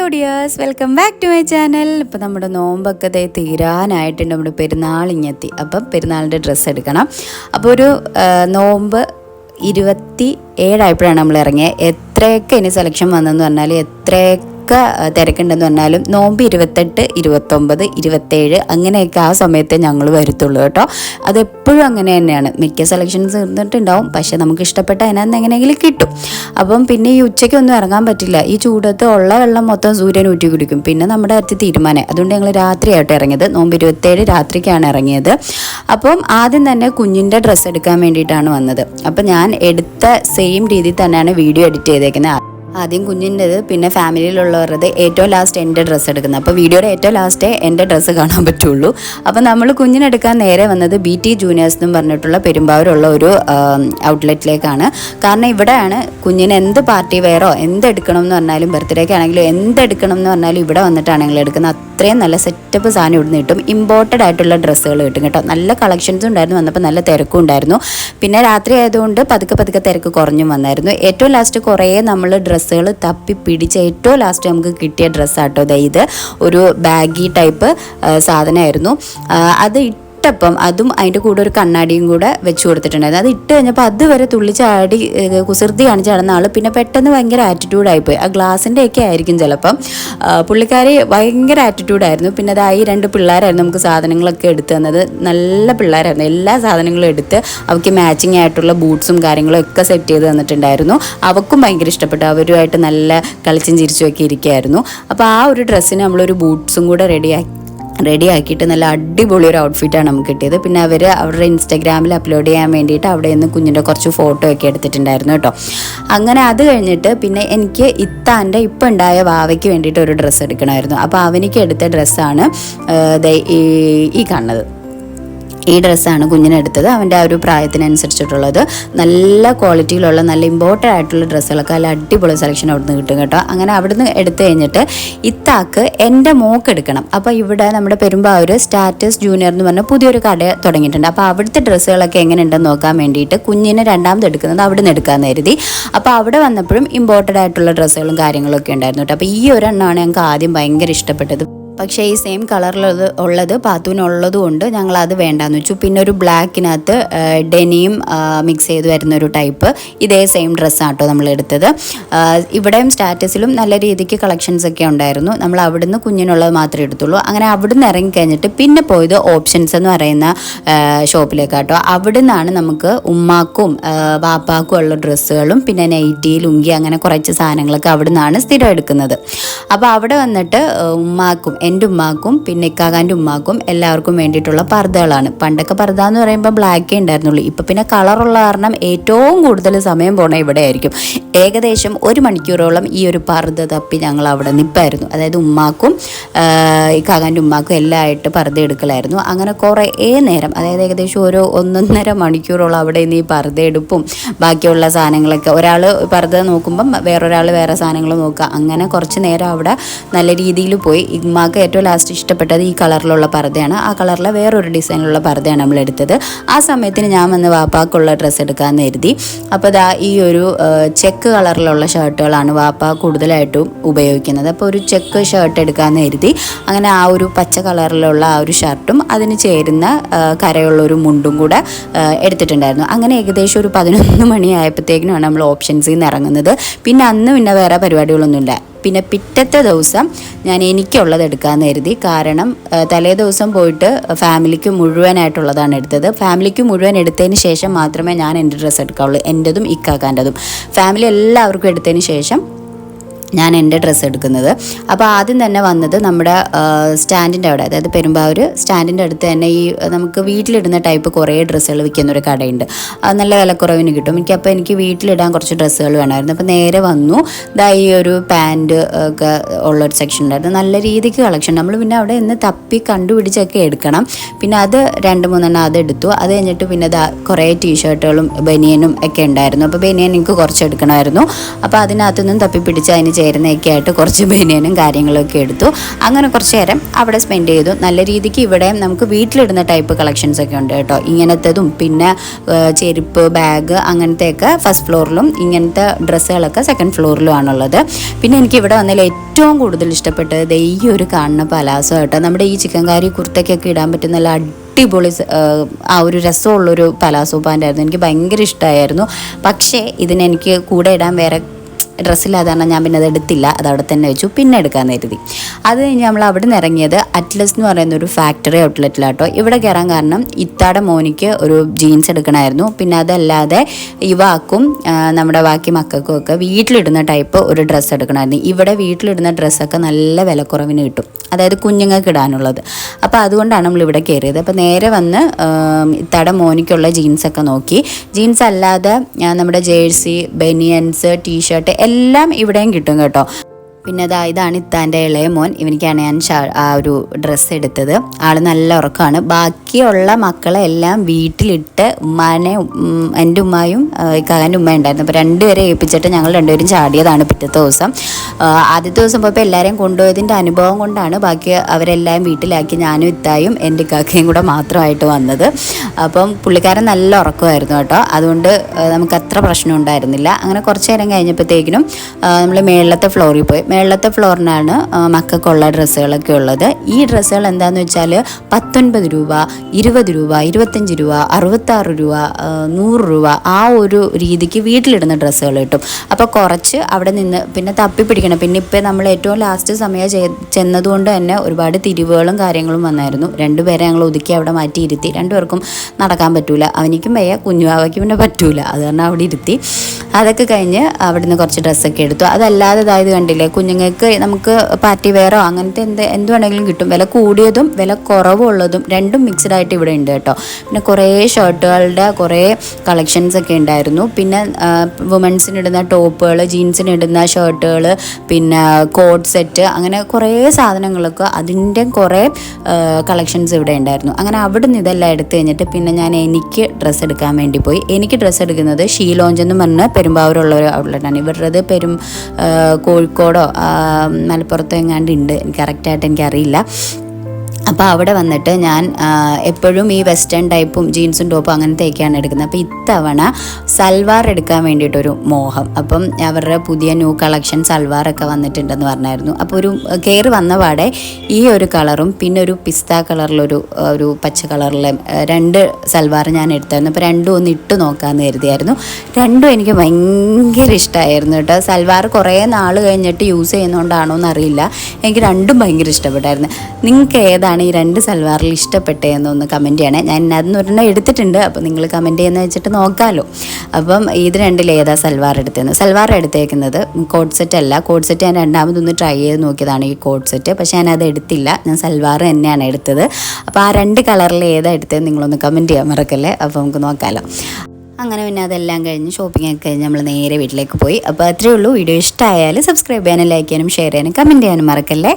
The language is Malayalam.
Hello dears welcome back to my channel ഇപ്പോൾ നമ്മുടെ നോമ്പൊക്കെ ദേ തീരാനായിട്ടുണ്ട്. നമ്മുടെ പെരുന്നാളിങ്ങെത്തി അപ്പം പെരുന്നാളിന്റെ ഡ്രസ്സ് എടുക്കണം. അപ്പോൾ ഒരു നോമ്പ് ഇരുപത്തി ഏഴായപ്പോഴാണ് നമ്മൾ ഇറങ്ങിയത്. എത്രയൊക്കെ ഇനി സെലക്ഷൻ വന്നെന്ന് പറഞ്ഞാൽ എത്രയൊക്കെ ആ, തിരക്കുണ്ടെന്ന് പറഞ്ഞാലും നോമ്പ് ഇരുപത്തെട്ട് ഇരുപത്തൊമ്പത് ഇരുപത്തേഴ് അങ്ങനെയൊക്കെ ആ സമയത്തെ ഞങ്ങൾ വരത്തുള്ളൂ കേട്ടോ. അതെപ്പോഴും അങ്ങനെ തന്നെയാണ്. മിക്ക സെലക്ഷൻസ് ഇരുന്നിട്ടുണ്ടാവും പക്ഷെ നമുക്ക് ഇഷ്ടപ്പെട്ട അതിനകത്ത് എങ്ങനെയെങ്കിലും കിട്ടും. അപ്പം പിന്നെ ഈ ഉച്ചയ്ക്ക് ഒന്നും ഇറങ്ങാൻ പറ്റില്ല. ഈ ചൂടത്ത് ഉള്ള വെള്ളം മൊത്തം സൂര്യൻ ഊറ്റി കുടിക്കും. പിന്നെ നമ്മുടെ അടുത്ത് തീരുമാനം. അതുകൊണ്ട് ഞങ്ങൾ രാത്രിയായിട്ട് ഇറങ്ങിയത്. നോമ്പ് ഇരുപത്തേഴ് രാത്രിക്കാണ് ഇറങ്ങിയത്. അപ്പം ആദ്യം തന്നെ കുഞ്ഞിന്റെ ഡ്രസ്സ് എടുക്കാൻ വേണ്ടിയിട്ടാണ് വന്നത്. അപ്പം ഞാൻ എടുത്ത സെയിം രീതിയിൽ തന്നെയാണ് വീഡിയോ എഡിറ്റ് ചെയ്തേക്കുന്നത്. ആദ്യം കുഞ്ഞിന്റെത് പിന്നെ ഫാമിലിയിലുള്ളവരുടെ ഏറ്റവും ലാസ്റ്റ് എന്റെ ഡ്രസ്സ് എടുക്കുന്നത്. അപ്പോൾ വീഡിയോയുടെ ഏറ്റവും ലാസ്റ്റേ എന്റെ ഡ്രസ്സ് കാണാൻ പറ്റുള്ളൂ. അപ്പോൾ നമ്മൾ കുഞ്ഞിനെടുക്കാൻ നേരെ വന്നത് ബി ടി ജൂനിയേഴ്സ് എന്നും പറഞ്ഞിട്ടുള്ള പെരുമ്പാവൂരുള്ള ഒരു ഔട്ട്ലെറ്റിലേക്കാണ് കാരണം ഇവിടെയാണ് കുഞ്ഞിന് എന്ത് പാർട്ടി വെയറോ എന്ത് എടുക്കണം എന്ന് പറഞ്ഞാലും ബർത്ത്ഡേക്ക് ആണെങ്കിലും എന്ത് എടുക്കണം എന്ന് പറഞ്ഞാലും ഇവിടെ വന്നിട്ടാണ് ഞങ്ങൾ എടുക്കുന്നത് അത്രയും നല്ല സെറ്റപ്പ് സാധനം ഇവിടുന്ന് കിട്ടും. ഇമ്പോർട്ടഡ് ആയിട്ടുള്ള ഡ്രസ്സുകൾ കിട്ടും കേട്ടോ. നല്ല കളക്ഷൻസും ഉണ്ടായിരുന്നു. വന്നപ്പോൾ നല്ല തിരക്കും ഉണ്ടായിരുന്നു. പിന്നെ രാത്രി ആയതുകൊണ്ട് പതുക്കെ പതുക്കെ തിരക്ക് കുറഞ്ഞും വന്നായിരുന്നു. ഏറ്റവും ലാസ്റ്റ് കുറേ നമ്മൾ ഡ്രസ്സുകൾ തപ്പി പിടിച്ച ഏറ്റവും ലാസ്റ്റ് നമുക്ക് കിട്ടിയ ഡ്രസ്സാട്ടോ ഇത്. ഒരു ബാഗി ടൈപ്പ് സാധനമായിരുന്നു. അത് ഇട്ടപ്പം അതും അതിന്റെ കൂടെ ഒരു കണ്ണാടിയും കൂടെ വെച്ച് കൊടുത്തിട്ടുണ്ടായിരുന്നു. അത് ഇട്ട് കഴിഞ്ഞപ്പോൾ അതുവരെ തുള്ളി ചാടി കുസൃതി കാണിച്ച് നടന്ന ആൾ പിന്നെ പെട്ടെന്ന് ഭയങ്കര ആറ്റിറ്റ്യൂഡായിപ്പോയി ആ ഗ്ലാസിന്റെ ഒക്കെ ആയിരിക്കും ചിലപ്പം. പുള്ളിക്കാരി ഭയങ്കര ആറ്റിറ്റ്യൂഡായിരുന്നു പിന്നെ അതായി രണ്ട് പിള്ളേരായിരുന്നു നമുക്ക് സാധനങ്ങളൊക്കെ എടുത്തു തന്നത്. നല്ല പിള്ളേരായിരുന്നു. എല്ലാ സാധനങ്ങളും എടുത്ത് അവർക്ക് മാച്ചിങ് ആയിട്ടുള്ള ബൂട്ട്സും കാര്യങ്ങളും ഒക്കെ സെറ്റ് ചെയ്ത് തന്നിട്ടുണ്ടായിരുന്നു. അവക്കും ഭയങ്കര ഇഷ്ടപ്പെട്ടു. അവരുമായിട്ട് നല്ല കളിച്ചും ചിരിച്ചും ഒക്കെ ഇരിക്കുകയായിരുന്നു അപ്പോൾ ആ ഒരു ഡ്രസ്സിന് നമ്മളൊരു ബൂട്ട്സും കൂടെ റെഡിയാക്കി റെഡി ആക്കിയിട്ട് നല്ല അടിപൊളി ഒരു ഔട്ട്ഫിറ്റാണ് നമുക്ക് കിട്ടിയത്. പിന്നെ അവർ അവരുടെ ഇൻസ്റ്റാഗ്രാമിൽ അപ്ലോഡ് ചെയ്യാൻ വേണ്ടിയിട്ട് അവിടെ നിന്ന് കുഞ്ഞിന്റെ കുറച്ച് ഫോട്ടോ ഒക്കെ എടുത്തിട്ടുണ്ടായിരുന്നു കേട്ടോ. അങ്ങനെ അത് കഴിഞ്ഞിട്ട് പിന്നെ എനിക്ക് ഇത്താന്റെ ഇപ്പം ഉണ്ടായ വാവയ്ക്ക് വേണ്ടിയിട്ട് ഒരു ഡ്രസ്സ് എടുക്കണമായിരുന്നു. അപ്പോൾ അവനിക്ക് എടുത്ത ഡ്രസ്സാണ് ഈ കാണുന്നത്. ഈ ഡ്രസ്സാണ് കുഞ്ഞിനെടുത്തത് അവന്റെ ആ ഒരു പ്രായത്തിനനുസരിച്ചിട്ടുള്ളത്. നല്ല ക്വാളിറ്റിയിലുള്ള നല്ല ഇമ്പോർട്ടന്റ് ആയിട്ടുള്ള ഡ്രസ്സുകളൊക്കെ നല്ല അടിപൊളി സെലക്ഷൻ അവിടുന്ന് കിട്ടും കേട്ടോ. അങ്ങനെ അവിടുന്ന് എടുത്തു കഴിഞ്ഞിട്ട് ഇത്താക്ക് എന്റെ മോക്ക് എടുക്കണം. അപ്പോൾ ഇവിടെ നമ്മുടെ പെരുമ്പാവൂർ സ്റ്റാറ്റസ് ജൂനിയർ എന്ന് പറഞ്ഞ പുതിയൊരു കട തുടങ്ങിയിട്ടുണ്ട്. അപ്പോൾ അവിടുത്തെ ഡ്രസ്സുകളൊക്കെ എങ്ങനെയുണ്ടെന്ന് നോക്കാൻ വേണ്ടിയിട്ട് കുഞ്ഞിനെ രണ്ടാമത് എടുക്കുന്നത് അവിടെ നിന്ന് എടുക്കാൻ കരുതി. അപ്പോൾ അവിടെ വന്നപ്പോഴും ഇമ്പോർട്ടന്റ് ആയിട്ടുള്ള ഡ്രസ്സുകളും കാര്യങ്ങളൊക്കെ ഉണ്ടായിരുന്നു കേട്ടോ. അപ്പോൾ ഈ ഒരെണ്ണമാണ് ഞങ്ങൾക്ക് ആദ്യം ഭയങ്കര ഇഷ്ടപ്പെട്ടത്. പക്ഷേ ഈ സെയിം കളറിലുള്ളത് ഉള്ളത് പാത്തുവിനുള്ളത് കൊണ്ട് ഞങ്ങൾ അത് വേണ്ടാന്ന് വെച്ചു. പിന്നെ ഒരു ബ്ലാക്കിനകത്ത് ഡെനിയും മിക്സ് ചെയ്ത് വരുന്ന ഒരു ടൈപ്പ് ഇതേ സെയിം ഡ്രസ്സാണ് കേട്ടോ നമ്മൾ എടുത്തത് ഇവിടെയും സ്റ്റാറ്റസിലും നല്ല രീതിക്ക് കളക്ഷൻസ് ഒക്കെ ഉണ്ടായിരുന്നു. നമ്മൾ അവിടുന്ന് കുഞ്ഞിനുള്ളത് മാത്രമേ എടുത്തുള്ളൂ. അങ്ങനെ അവിടുന്ന് ഇറങ്ങിക്കഴിഞ്ഞിട്ട് പിന്നെ പോയത് ഓപ്ഷൻസ് എന്ന് പറയുന്ന ഷോപ്പിലേക്ക് കേട്ടോ അവിടുന്നാണ് നമുക്ക് ഉമ്മാക്കും പാപ്പാക്കും ഉള്ള ഡ്രസ്സുകളും പിന്നെ നൈറ്റി ലുങ്കി അങ്ങനെ കുറച്ച് സാധനങ്ങളൊക്കെ അവിടുന്നാണ് സ്ഥിരം എടുക്കുന്നത്. അപ്പോൾ അവിടെ വന്നിട്ട് ഉമ്മാക്കും എന്റെ ഉമ്മാക്കും പിന്നെ ഇക്കാകാന്റെ ഉമ്മാക്കും എല്ലാവർക്കും വേണ്ടിയിട്ടുള്ള പർദ്ദകളാണ്. പണ്ടൊക്കെ പർദ്ദ എന്ന് പറയുമ്പോൾ ബ്ലാക്കേ ഉണ്ടായിരുന്നുള്ളൂ. ഇപ്പം പിന്നെ കളറുള്ള കാരണം ഏറ്റവും കൂടുതൽ സമയം പോണ ഇവിടെ ആയിരിക്കും ഏകദേശം ഒരു മണിക്കൂറോളം ഈ ഒരു പർദ്ദ തപ്പി ഞങ്ങൾ അവിടെ നിൽപ്പായിരുന്നു അതായത് ഉമ്മാക്കും ഇക്കാകാന്റെ ഉമ്മാക്കും എല്ലാം ആയിട്ട് പർദ്ദ എടുക്കലായിരുന്നു. അങ്ങനെ കുറേ നേരം അതായത് ഏകദേശം ഒരു ഒന്നൊന്നര മണിക്കൂറോളം അവിടെ നിന്ന് ഈ പർദ്ദ എടുപ്പും ബാക്കിയുള്ള സാധനങ്ങളൊക്കെ ഒരാൾ പർദ്ദ നോക്കുമ്പം വേറൊരാൾ വേറെ സാധനങ്ങൾ നോക്കുക. അങ്ങനെ കുറച്ച് നേരം അവിടെ നല്ല രീതിയിൽ പോയി. ഇമ്മാക്ക് ഏറ്റവും ലാസ്റ്റ് ഇഷ്ടപ്പെട്ടത് ഈ കളറിലുള്ള പർദ്ദയാണ്. ആ കളറിലെ വേറൊരു ഡിസൈനിലുള്ള പർദ്ദയാണ് നമ്മൾ എടുത്തത്. ആ സമയത്തിന് ഞാൻ വന്ന് വാപ്പാക്കുള്ള ഡ്രസ്സ് എടുക്കാമെന്ന് കരുതി. അപ്പോൾ ദാ ഈ ഒരു ചെക്ക് കളറിലുള്ള ഷർട്ടുകളാണ് വാപ്പ കൂടുതലായിട്ടും ഉപയോഗിക്കുന്നത്. അപ്പോൾ ഒരു ചെക്ക് ഷർട്ട് എടുക്കാമെന്ന് കരുതി. അങ്ങനെ ആ ഒരു പച്ച കളറിലുള്ള ആ ഒരു ഷർട്ടും അതിന് ചേരുന്ന കരയുള്ള ഒരു മുണ്ടും കൂടെ എടുത്തിട്ടുണ്ടായിരുന്നു. അങ്ങനെ ഏകദേശം ഒരു പതിനൊന്ന് മണിയായപ്പോഴത്തേക്കിനാണ് നമ്മൾ ഓപ്ഷൻസിൽ നിന്ന് ഇറങ്ങുന്നത്. പിന്നെ അന്ന് പിന്നെ വേറെ പരിപാടികളൊന്നുമില്ല. പിന്നെ പിറ്റത്തെ ദിവസം ഞാൻ എനിക്കുള്ളത് എടുക്കാമെന്ന് കരുതി. കാരണം തലേ ദിവസം പോയിട്ട് ഫാമിലിക്ക് മുഴുവനായിട്ടുള്ളതാണ് എടുത്തത്. ഫാമിലിക്ക് മുഴുവൻ എടുത്തതിന് ശേഷം മാത്രമേ ഞാൻ എന്റെ ഡ്രസ്സ് എടുക്കാവുള്ളൂ. എന്റെതും ഇക്കാക്കാന്റെതും. ഫാമിലി എല്ലാവർക്കും എടുത്തതിന് ശേഷം ഞാൻ എന്റെ ഡ്രസ്സ് എടുക്കുന്നത്. അപ്പോൾ ആദ്യം തന്നെ വന്നത് നമ്മുടെ സ്റ്റാൻഡിന്റെ അവിടെ. അതായത് പെരുമ്പാവൂർ സ്റ്റാൻഡിന്റെ അടുത്ത് തന്നെ ഈ നമുക്ക് വീട്ടിലിടുന്ന ടൈപ്പ് കുറേ ഡ്രസ്സുകൾ വിൽക്കുന്ന ഒരു കടയുണ്ട്. അത് നല്ല വിലക്കുറവിന് കിട്ടും. എനിക്ക് അപ്പോൾ എനിക്ക് വീട്ടിലിടാൻ കുറച്ച് ഡ്രസ്സുകൾ വേണമായിരുന്നു. അപ്പോൾ നേരെ വന്നു. ഇതാ ഈ ഒരു പാന്റ് ഒക്കെ ഉള്ളൊരു സെക്ഷൻ ഉണ്ടായിരുന്നു. നല്ല രീതിക്ക് കളക്ഷൻ നമ്മൾ പിന്നെ അവിടെ നിന്ന് തപ്പി കണ്ടുപിടിച്ചൊക്കെ എടുക്കണം. പിന്നെ അത് രണ്ട് മൂന്നെണ്ണം അത് എടുത്തു. അത് കഴിഞ്ഞിട്ട് പിന്നെ കുറേ ടീഷർട്ടുകളും ബനിയനും ഒക്കെ ഉണ്ടായിരുന്നു. അപ്പോൾ ബനിയൻ എനിക്ക് കുറച്ച് എടുക്കണമായിരുന്നു. അപ്പോൾ അതിനകത്തുനിന്നും തപ്പി പിടിച്ച് അതിന് ചേരുന്നതൊക്കെ ആയിട്ട് കുറച്ച് ബനിയനും കാര്യങ്ങളൊക്കെ എടുത്തു. അങ്ങനെ കുറച്ച് നേരം അവിടെ സ്പെൻഡ് ചെയ്തു. നല്ല രീതിക്ക് ഇവിടെ നമുക്ക് വീട്ടിലിടുന്ന ടൈപ്പ് കളക്ഷൻസ് ഒക്കെ ഉണ്ട് കേട്ടോ. ഇങ്ങനത്തതും പിന്നെ ചെരുപ്പ് ബാഗ് അങ്ങനത്തെയൊക്കെ ഫസ്റ്റ് ഫ്ലോറിലും ഇങ്ങനത്തെ ഡ്രസ്സുകളൊക്കെ സെക്കൻഡ് ഫ്ലോറിലും ആണുള്ളത്. പിന്നെ എനിക്ക് ഇവിടെ വന്നതിൽ ഏറ്റവും കൂടുതൽ ഇഷ്ടപ്പെട്ടത് ഈ ഒരു കാണുന്ന പലാസോ കേട്ടോ. നമ്മുടെ ഈ ചിക്കൻകാരി കുർത്തയ്ക്കൊക്കെ ഇടാൻ പറ്റുന്ന നല്ല അടിപൊളി ആ ഒരു രസമുള്ളൊരു പലാസോ പാന്റായിരുന്നു. എനിക്ക് ഭയങ്കര ഇഷ്ടമായിരുന്നു പക്ഷേ ഇതിനെനിക്ക് കൂടെ ഇടാൻ വേറെ ഡ്രസ്സില്ലാതെ കാരണം ഞാൻ പിന്നെ അത് എടുത്തില്ല. അത് അവിടെ തന്നെ വെച്ചു. പിന്നെ എടുക്കാമെന്ന് കരുതി. അത് കഴിഞ്ഞ് നമ്മൾ അവിടെ നിന്ന് ഇറങ്ങിയത് അറ്റ്ലസ് എന്ന് പറയുന്ന ഒരു ഫാക്ടറി ഔട്ട്ലെറ്റിലാട്ടോ ഇവിടെ കയറാൻ കാരണം ഇത്താടെ മോനിക്ക് ഒരു ജീൻസ് എടുക്കണമായിരുന്നു. പിന്നെ അതല്ലാതെ ഇവാക്കും നമ്മുടെ ബാക്കി മക്കൾക്കും ഒക്കെ വീട്ടിലിടുന്ന ടൈപ്പ് ഒരു ഡ്രസ്സ് എടുക്കണമായിരുന്നു. ഇവിടെ വീട്ടിലിടുന്ന ഡ്രസ്സൊക്കെ നല്ല വിലക്കുറവിന് കിട്ടും. അതായത് കുഞ്ഞുങ്ങൾക്ക് ഇടാനുള്ളത്. അപ്പോൾ അതുകൊണ്ടാണ് നമ്മൾ ഇവിടെ കയറിയത് അപ്പോൾ നേരെ വന്ന് ഇത്താടെ മോനിക്കുള്ള ജീൻസൊക്കെ നോക്കി. ജീൻസ് അല്ലാതെ നമ്മുടെ ജേഴ്സി ബനിയൻസ് ടീഷർട്ട് എല്ലാം ഇവിടെയും കിട്ടും കേട്ടോ. പിന്നെ അതാ ഇതാണ് ഇത്താന്റെ ഇളയ മോൻ. ഇവനിക്കാണ് ഞാൻ ആ ഒരു ഡ്രസ്സ് എടുത്തത്. ആൾ നല്ല ഉറക്കമാണ്. ബാക്കിയുള്ള മക്കളെ എല്ലാം വീട്ടിലിട്ട് ഉമ്മാനെ എന്റെ ഉമ്മായും ഇക്കാകാന്റെ ഉമ്മ ഉണ്ടായിരുന്നു. അപ്പോൾ രണ്ടുപേരെ ഏൽപ്പിച്ചിട്ട് ഞങ്ങൾ രണ്ടുപേരും ചാടിയതാണ് പിറ്റത്തെ ദിവസം. ആദ്യത്തെ ദിവസം പോയപ്പോൾ എല്ലാവരെയും കൊണ്ടുപോയതിന്റെ അനുഭവം കൊണ്ടാണ് ബാക്കി അവരെല്ലാം വീട്ടിലാക്കി ഞാനും ഇത്തായും എന്റെ ഇക്കാക്കയും കൂടെ മാത്രമായിട്ട് വന്നത്. അപ്പം പുള്ളിക്കാരൻ നല്ല ഉറക്കമായിരുന്നു കേട്ടോ. അതുകൊണ്ട് നമുക്ക് അത്ര പ്രശ്നം ഉണ്ടായിരുന്നില്ല. അങ്ങനെ കുറച്ച് നേരം കഴിഞ്ഞപ്പോഴത്തേക്കിനും നമ്മൾ മേളത്തെ ഫ്ലോറിൽ പോയി. മേളത്തെ ഫ്ലോറിനാണ് മക്കൾക്കുള്ള ഡ്രസ്സുകളൊക്കെ ഉള്ളത്. ഈ ഡ്രസ്സുകൾ എന്താണെന്ന് വെച്ചാൽ പത്തൊൻപത് രൂപ ഇരുപത് രൂപ ഇരുപത്തഞ്ച് രൂപ അറുപത്താറ് രൂപ നൂറ് രൂപ ആ ഒരു രീതിക്ക് വീട്ടിലിടുന്ന ഡ്രസ്സുകൾ കിട്ടും. അപ്പോൾ കുറച്ച് അവിടെ നിന്ന് പിന്നെ തപ്പി പിടിക്കണം പിന്നെ ഇപ്പോൾ നമ്മൾ ഏറ്റവും ലാസ്റ്റ് സമയം ചെന്നതുകൊണ്ട് തന്നെ ഒരുപാട് തിരിവുകളും കാര്യങ്ങളും വന്നായിരുന്നു. രണ്ടുപേരെ ഞങ്ങൾ ഒതുക്കി അവിടെ മാറ്റി ഇരുത്തി രണ്ടുപേർക്കും നടക്കാൻ പറ്റൂല. അവനിക്കും വയ്യ കുഞ്ഞുവാവയ്ക്ക് പിന്നെ പറ്റൂല. അത് കാരണം അവിടെ ഇരുത്തി. അതൊക്കെ കഴിഞ്ഞ് അവിടുന്ന് കുറച്ച് ഡ്രസ്സൊക്കെ എടുത്തു. അതല്ലാതെ ഇതായത് കണ്ടില്ലേ കുഞ്ഞുങ്ങൾക്ക് നമുക്ക് പാറ്റി വെയറോ അങ്ങനത്തെ എന്ത് എന്ത് വേണമെങ്കിലും കിട്ടും. വില കൂടിയതും വില കുറവുള്ളതും രണ്ടും മിക്സ്ഡ് ആയിട്ട് ഇവിടെ ഉണ്ട് കേട്ടോ. പിന്നെ കുറേ ഷർട്ടുകളുടെ കുറേ കളക്ഷൻസ് ഒക്കെ ഉണ്ടായിരുന്നു. പിന്നെ വുമൻസിന് ഇടുന്ന ടോപ്പുകൾ ജീൻസിന് ഇടുന്ന ഷർട്ടുകൾ പിന്നെ കോട്ട് സെറ്റ് അങ്ങനെ കുറേ സാധനങ്ങളൊക്കെ അതിന്റെ കുറേ കളക്ഷൻസ് ഇവിടെ ഉണ്ടായിരുന്നു. അങ്ങനെ അവിടെ നിന്ന് ഇതെല്ലാം എടുത്തു കഴിഞ്ഞിട്ട് പിന്നെ ഞാൻ എനിക്ക് ഡ്രസ്സ് എടുക്കാൻ വേണ്ടി പോയി. എനിക്ക് ഡ്രസ്സ് എടുക്കുന്നത് ഷീ ലോഞ്ച് എന്ന് പറഞ്ഞ പെരുമ്പാവൂരുള്ള ഒരു ഔട്ട്ലെറ്റാണ് ഇവരുടേത് പെരും കോഴിക്കോടോ മലപ്പുറത്തോ എങ്ങാണ്ട് ഉണ്ട്. കറക്റ്റായിട്ട് എനിക്കറിയില്ല. അപ്പോൾ അവിടെ വന്നിട്ട് ഞാൻ എപ്പോഴും ഈ വെസ്റ്റേൺ ടൈപ്പും ജീൻസും ടോപ്പും അങ്ങനത്തെയൊക്കെയാണ് എടുക്കുന്നത്. അപ്പോൾ ഇത്തവണ സൽവാർ എടുക്കാൻ വേണ്ടിയിട്ടൊരു മോഹം. അപ്പം അവരുടെ പുതിയ ന്യൂ കളക്ഷൻ സൽവാറൊക്കെ വന്നിട്ടുണ്ടെന്ന് പറഞ്ഞായിരുന്നു. അപ്പോൾ ഒരു കയറി വന്ന പാടെ ഈ ഒരു കളറും പിന്നെ ഒരു പിസ്ത കളറിലൊരു ഒരു പച്ച കളറിലെ രണ്ട് സൽവാർ ഞാൻ എടുത്തായിരുന്നു. അപ്പോൾ രണ്ടും ഒന്ന് ഇട്ട് നോക്കാമെന്ന് കരുതിയായിരുന്നു. രണ്ടും എനിക്ക് ഭയങ്കര ഇഷ്ടമായിരുന്നു കേട്ടോ. സൽവാർ കുറേ നാൾ കഴിഞ്ഞിട്ട് യൂസ് ചെയ്യുന്നതുകൊണ്ടാണോ എന്നറിയില്ല എനിക്ക് രണ്ടും ഭയങ്കര ഇഷ്ടപ്പെട്ടായിരുന്നു. നിങ്ങൾക്ക് ഏതാണ് ഈ രണ്ട് സൽവാറിൽ ഇഷ്ടപ്പെട്ടതെന്നൊന്ന് കമന്റ് ചെയ്യണേ. ഞാൻ അതിന് ഒരെണ്ണം എടുത്തിട്ടുണ്ട് അപ്പോൾ നിങ്ങൾ കമന്റ് ചെയ്യുന്ന വെച്ചിട്ട് നോക്കാമല്ലോ അപ്പം ഇത് രണ്ടിൽ ഏതാ സൽവാർ എടുത്തതെന്ന്. സൽവാർ എടുത്തേക്കുന്നത് കോട്ട് സെറ്റ് അല്ല. കോട്ട് സെറ്റ് ഞാൻ രണ്ടാമതൊന്ന് ട്രൈ ചെയ്ത് നോക്കിയതാണ് ഈ കോട്ട് സെറ്റ് പക്ഷേ ഞാൻ അത് എടുത്തില്ല. ഞാൻ സൽവാർ തന്നെയാണ് എടുത്തത്. അപ്പോൾ ആ രണ്ട് കളറിൽ ഏതാ എടുത്തത് നിങ്ങളൊന്ന് കമന്റ് ചെയ്യാൻ മറക്കല്ലേ? അപ്പോൾ നമുക്ക് നോക്കാമല്ലോ അങ്ങനെ പിന്നെ അതെല്ലാം കഴിഞ്ഞ് ഷോപ്പിംഗ് ഒക്കെ കഴിഞ്ഞ് നമ്മൾ നേരെ വീട്ടിലേക്ക് പോയി. അപ്പോൾ അത്രയേ ഉള്ളൂ. വീഡിയോ ഇഷ്ടമായാൽ സബ്സ്ക്രൈബ് ചെയ്യാനും ലൈക്ക് ചെയ്യാനും ഷെയർ ചെയ്യാനും കമന്റ് ചെയ്യാനും മറക്കല്ലേ?